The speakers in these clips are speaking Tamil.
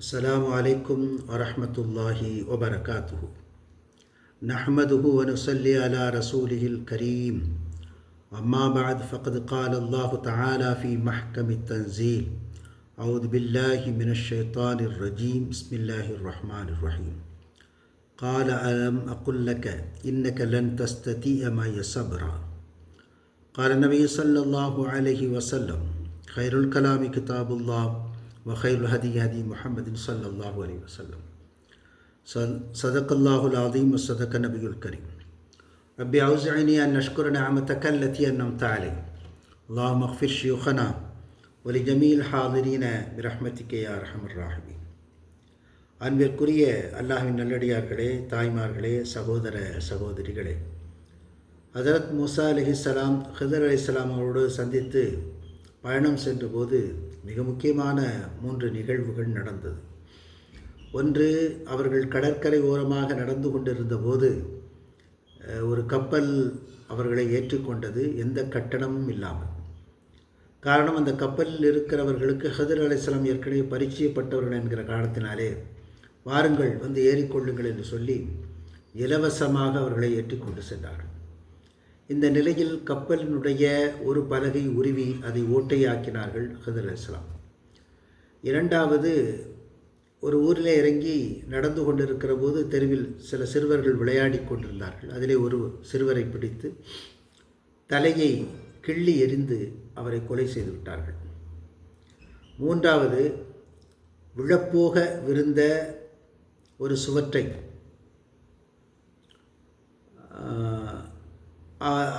السلام عليكم ورحمة الله وبركاته. نحمده ونصلي على رسوله الكريم. أما بعد فقد قال الله تعالى في محكم التنزيل أعوذ بالله من الشيطان الرجيم. بسم الله الرحمن الرحيم. قال ألم أقل لك إنك لن تستطيع معي صبرا؟ قال النبي صلى الله عليه وسلم خير الكلام كتاب الله. وخير الهدي هدي محمد صلى الله عليه وسلم صد- صدق الله العظيم وصدق النبي الكريم ربي أوزعني أن نشكر نعمتك التي أنعمت علي اللهم اغفر شيوخنا ولجميع الحاضرين برحمتك يا أرحم الراحمين அன்பிற்குரிய அல்லாஹ்வின் நல்லடியார்களே தாய்மார்களே சகோதர சகோதரிகளே ஹதரத் மூசா அலிஹிஸ்ஸலாம் ஹிதர் அலிஸ்லாம் அவரோடு சந்தித்து பயணம் சென்றபோது மிக முக்கியமான மூன்று நிகழ்வுகள் நடந்தது. ஒன்று அவர்கள் கடற்கரை ஓரமாக நடந்து கொண்டிருந்த போது ஒரு கப்பல் அவர்களை ஏற்றுக்கொண்டது எந்த கட்டணமும் இல்லாமல். காரணம் அந்த கப்பலில் இருக்கிறவர்களுக்கு ஹதர் அலிஸ்லாம் ஏற்கனவே பரிச்சயப்பட்டவர்கள் என்கிற காரணத்தினாலே வாருங்கள் வந்து ஏறிக்கொள்ளுங்கள் என்று சொல்லி இலவசமாக அவர்களை ஏற்றிக்கொண்டு சென்றார்கள். இந்த நிலையில் கப்பலினுடைய ஒரு பலகை உருவி அதை ஓட்டையாக்கினார்கள் ஹசர் அலிஸ்லாம் இரண்டாவது ஒரு ஊரில் இறங்கி நடந்து கொண்டிருக்கிற போது தெருவில் சில சிறுவர்கள் விளையாடி கொண்டிருந்தார்கள். அதிலே ஒரு சிறுவரை பிடித்து தலையை கிள்ளி எறிந்து அவரை கொலை செய்து விட்டார்கள். மூன்றாவது விழப்போக விருந்த ஒரு சுவற்றை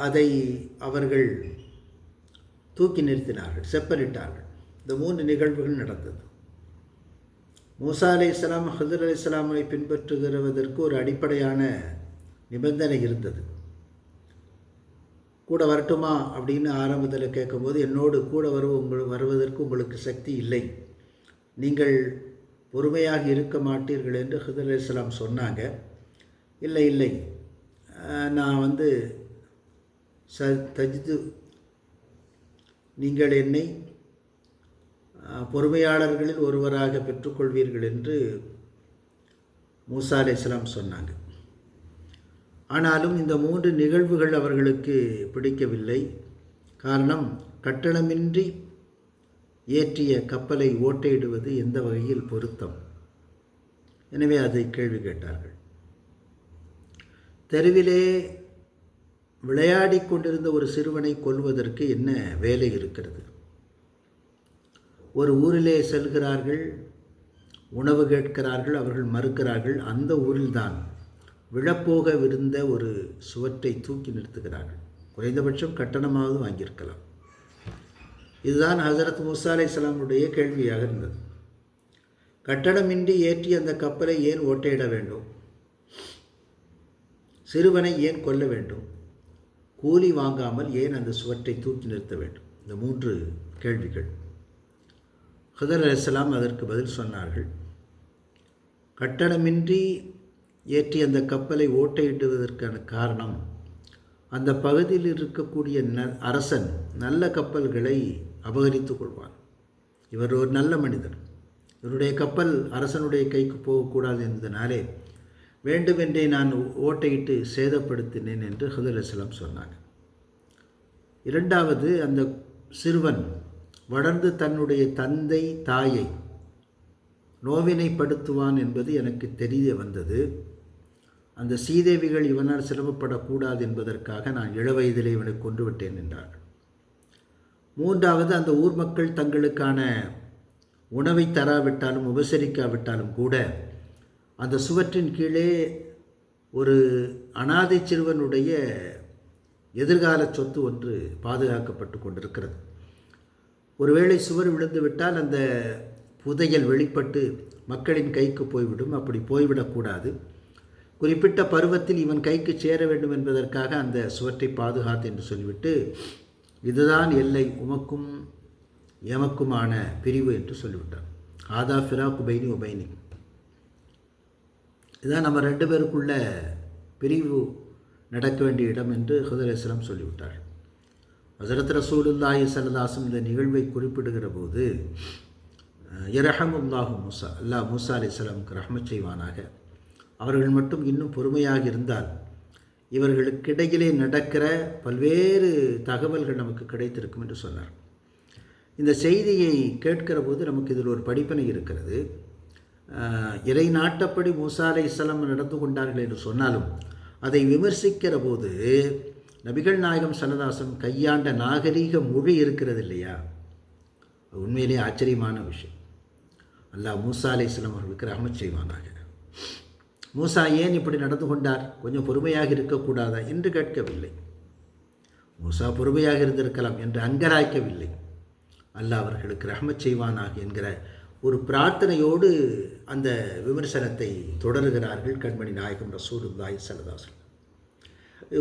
அதை அவர்கள் தூக்கி நிறுத்தினார்கள் செப்பனிட்டார்கள். இந்த மூன்று நிகழ்வுகள் நடந்தது. மூசா அலை இஸ்லாம் ஹசர் அலி இஸ்லாமை பின்பற்றுகிறவதற்கு ஒரு அடிப்படையான நிபந்தனை இருந்தது. கூட வரட்டுமா அப்படின்னு ஆரம்பத்தில் கேட்கும்போது என்னோடு கூட வருவ உங்கள் வருவதற்கு உங்களுக்கு சக்தி இல்லை. நீங்கள் பொறுமையாக இருக்க மாட்டீர்கள் என்று ஹிதர் அலி இஸ்லாம் சொன்னாங்க. இல்லை இல்லை. நான் வந்து ச தஜிது நீங்கள் என்னை பொறுமையாளர்களில் ஒருவராக பெற்றுக்கொள்வீர்கள் என்று மூசா அலை இஸ்லாம் சொன்னாங்க. ஆனாலும் இந்த மூன்று நிகழ்வுகள் அவர்களுக்கு பிடிக்கவில்லை. காரணம் கட்டணமின்றி ஏற்றிய கப்பலை ஓட்டையிடுவது எந்த வகையில் பொருத்தம்? எனவே அதை கேள்வி கேட்டார்கள். தெருவிலே விளையாடிக் கொண்டிருந்த ஒரு சிறுவனை கொல்வதற்கு என்ன வேலை இருக்கிறது? ஒரு ஊரிலே செல்கிறார்கள் உணவு கேட்கிறார்கள் அவர்கள் மறுக்கிறார்கள். அந்த ஊரில்தான் விழப்போகவிருந்த ஒரு சுவற்றை தூக்கி நிறுத்துகிறார்கள். குறைந்தபட்சம் கட்டணமாவது வாங்கியிருக்கலாம். இதுதான் ஹசரத் மூசா அலைஹிஸ்ஸலாமுடைய கேள்வியாக இருந்தது. கட்டணமின்றி ஏற்றி அந்த கப்பலை ஏன் ஓட்டையிட வேண்டும்? சிறுவனை ஏன் கொல்ல வேண்டும்? கூலி வாங்காமல் ஏன் அந்த சுவற்றை தூக்கி நிறுத்த வேண்டும்? இந்த மூன்று கேள்விகள். ஹதர் அலிஸ்லாம் அதற்கு பதில் சொன்னார்கள். கட்டணமின்றி ஏற்றி அந்த கப்பலை ஓட்டையிடுவதற்கான காரணம் அந்த பகுதியில் இருக்கக்கூடிய ந அரசன் நல்ல கப்பல்களை அபகரித்து கொள்வான். இவர் ஒரு நல்ல மனிதர் இவருடைய கப்பல் அரசனுடைய கைக்கு போகக்கூடாது என்பதனாலே வேண்டுமென்றே நான் ஓட்டையிட்டு சேதப்படுத்தினேன் என்று ஹதர் சொன்னாங்க. இரண்டாவது அந்த சிறுவன் வளர்ந்து தன்னுடைய தந்தை தாயை நோவினைப்படுத்துவான் என்பது எனக்கு தெரிய வந்தது. அந்த சீதேவிகள் இவனால் சிரமப்படக்கூடாது என்பதற்காக நான் இளவயதிலே இவனை கொன்று விட்டேன் என்றார்கள். மூன்றாவது அந்த ஊர் மக்கள் தங்களுக்கான உணவை தராவிட்டாலும் உபசரிக்காவிட்டாலும் கூட அந்த சுவற்றின் கீழே ஒரு அனாதை சிறுவனுடைய எதிர்கால சொத்து ஒன்று பாதுகாக்கப்பட்டு கொண்டிருக்கிறது. ஒருவேளை சுவர் விழுந்து விட்டால் அந்த புதையல் வெளிப்பட்டு மக்களின் கைக்கு போய்விடும். அப்படி போய்விடக்கூடாது குறிப்பிட்ட பருவத்தில் இவன் கைக்கு சேர வேண்டும் என்பதற்காக அந்த சுவற்றை பாதுகாத்து என்று சொல்லிவிட்டு இதுதான் எல்லை உமக்கும் எமக்குமான பிரிவு என்று சொல்லிவிட்டான். ஆதா ஃபிரா குபைனி உபைனி இதுதான் நம்ம ரெண்டு பேருக்குள்ள பிரிவு நடக்க வேண்டிய இடம் என்று ஹுதரேஸ்வரம் சொல்லிவிட்டார். ஹசரத் ரசூலுல்லாஹி சல்லல்லாஹும் இந்த நிகழ்வை குறிப்பிடுகிற போது இரஹமுல்லாஹு மூசா அல்லாஹ் மூசா அலிஸ்லாமுக்கு ரஹ்மத் செய்வானாக. அவர்கள் மட்டும் இன்னும் பொறுமையாக இருந்தால் இவர்களுக்கிடையிலே நடக்கிற பல்வேறு தகவல்கள் நமக்கு கிடைத்திருக்கும் என்று சொன்னார். இந்த செய்தியை கேட்கிற போது நமக்கு இதில் ஒரு படிப்பினை இருக்கிறது. இறை நாட்டப்படி மூசா அலை இஸ்லாம் நடந்து கொண்டார்கள் என்று சொன்னாலும் அதை விமர்சிக்கிற போது நபிகள் நாயகம் சனதாசன் கையாண்ட நாகரீக மொழி இருக்கிறது இல்லையா? உண்மையிலே ஆச்சரியமான விஷயம். அல்லாஹ் மூசா அலை இஸ்லாம் அவர்களுக்கு ரஹமத் செய்வானாக. மூசா ஏன் இப்படி நடந்து கொண்டார்? கொஞ்சம் பொறுமையாக இருக்கக்கூடாதா என்று கேட்கவில்லை. மூசா பொறுமையாக இருந்திருக்கலாம் என்று அங்கராய்க்கவில்லை அல்லாஹ் அவர்களுக்கு ரஹமத் செய்வானாக என்கிற ஒரு பிரார்த்தனையோடு அந்த விமர்சனத்தை தொடருகிறார்கள் கண்மணி நாயகம் ரசூலுல்லாய் சரதாசன்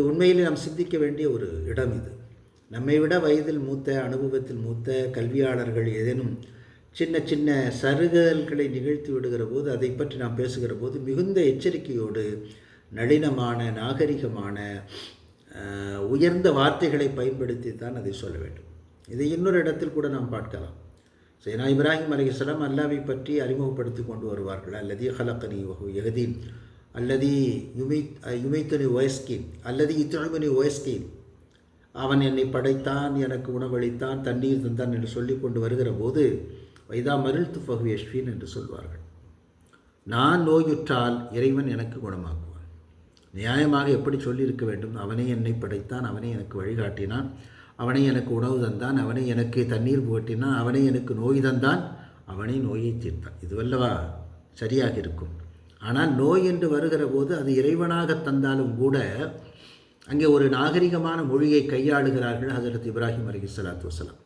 உண்மையில் நாம் சிந்திக்க வேண்டிய ஒரு இடம் இது. நம்மை விட வயதில் மூத்த அனுபவத்தில் மூத்த கல்வியாளர்கள் ஏதேனும் சின்ன சின்ன சருகல்களை நிகழ்த்தி விடுகிற போது அதை பற்றி நாம் பேசுகிற போது மிகுந்த எச்சரிக்கையோடு நளினமான நாகரிகமான உயர்ந்த வார்த்தைகளை பயன்படுத்தி தான் அதை சொல்ல வேண்டும். இதை இன்னொரு இடத்தில் கூட நாம் பார்க்கலாம். சேனா இப்ராஹிம் அலிஸ்லாம் அல்லாவை பற்றி அறிமுகப்படுத்தி கொண்டு வருவார்கள். அல்லது ஹலக்கனி வகு எகதீன் அல்லது யுமை யுமைத்தனி ஒயஸ்கின் அல்லது இத்துணைமணி ஒயஸ்கின் அவன் என்னை படைத்தான் எனக்கு உணவளித்தான் தண்ணீர் தந்தான் என்று சொல்லி கொண்டு வருகிற போது வைதா மருள் துஃபகு யஷ்வின் என்று சொல்வார்கள். நான் நோயுற்றால் இறைவன் எனக்கு குணமாக்குவான். நியாயமாக எப்படி சொல்லியிருக்க வேண்டும்? அவனே என்னை படைத்தான் அவனே எனக்கு வழிகாட்டினான். அவனை எனக்கு உணவு தந்தான் அவனை எனக்கு தண்ணீர் போட்டினான் அவனை எனக்கு நோய் தந்தான் அவனை நோயை தீர்த்தான். இதுவல்லவா? சரியாக இருக்கும். ஆனால் நோய் என்று வருகிற போது அது இறைவனாக தந்தாலும் கூட அங்கே ஒரு நாகரிகமான மொழியை கையாளுகிறார்கள் ஹசரத் இப்ராஹிம் அலி சலாத்து வசலாம்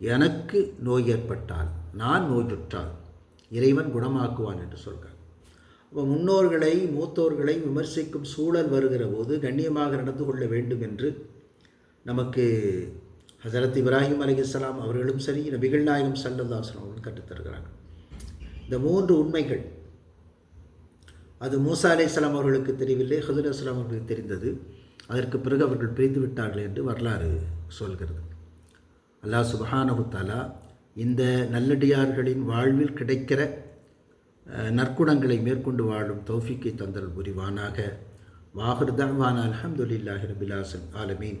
எனக்கு நோய் ஏற்பட்டால் நான் நோயுற்றால் இறைவன் குணமாக்குவான் என்று சொல்கிறார் அப்போ முன்னோர்களை மூத்தோர்களை விமர்சிக்கும் சூழல் வருகிற போது கண்ணியமாக நடந்து கொள்ள வேண்டும் என்று நமக்கு ஹசரத் இப்ராஹிம் அலிகலாம் அவர்களும் சரி நபிகள் நாயகம் சல்லதாசன் அவர்களும் கற்றுத்தருகிறாங்க இந்த மூன்று உண்மைகள் அது மூசா அலி இஸ்லாம் அவர்களுக்கு தெரியவில்லை ஹதுல் அஸ்லாம் அவர்களுக்கு தெரிந்தது. அதற்கு பிறகு அவர்கள் பிரிந்து விட்டார்கள் என்று வரலாறு சொல்கிறது. அல்லாஹ் சுபஹானஹுத்தாலா இந்த நல்லடியார்களின் வாழ்வில் கிடைக்கிற நற்குணங்களை மேற்கொண்டு வாழும் தௌஃபிக்கை தந்தல் புரிவானாக. வாஹர்தாவான் அலமதுல்லாஹி பிலாசன் ஆலமீன்.